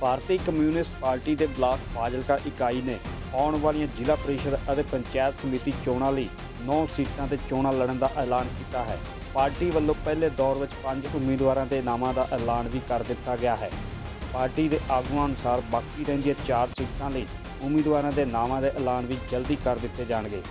ਭਾਰਤੀ communist party ਦੇ block Fazilka ਇਕਾਈ ਨੇ ਆਉਣ ਵਾਲੀਆਂ ਜ਼ਿਲ੍ਹਾ ਪ੍ਰੀਸ਼ਦ ਅਤੇ ਪੰਚਾਇਤ ਸਮਿਤੀ ਚੋਣਾਂ ਲਈ 9 ਸੀਟਾਂ ਤੇ ਚੋਣਾਂ ਲੜਨ ਦਾ ਐਲਾਨ ਕੀਤਾ ਹੈ। ਪਾਰਟੀ ਵੱਲੋਂ ਪਹਿਲੇ ਦੌਰ ਵਿੱਚ ਪੰਜ ਉਮੀਦਵਾਰਾਂ ਦੇ ਨਾਮਾਂ ਦਾ ਐਲਾਨ ਵੀ ਕਰ ਦਿੱਤਾ ਗਿਆ ਹੈ। ਪਾਰਟੀ ਦੇ ਆਗੂਆਂ ਅਨੁਸਾਰ ਬਾਕੀ ਰਹਿੰਦੀਆਂ 4 ਸੀਟਾਂ ਲਈ ਉਮੀਦਵਾਰਾਂ ਦੇ ਨਾਮਾਂ ਦੇ ਐਲਾਨ ਵੀ ਜਲਦੀ ਕਰ ਦਿੱਤੇ ਜਾਣਗੇ।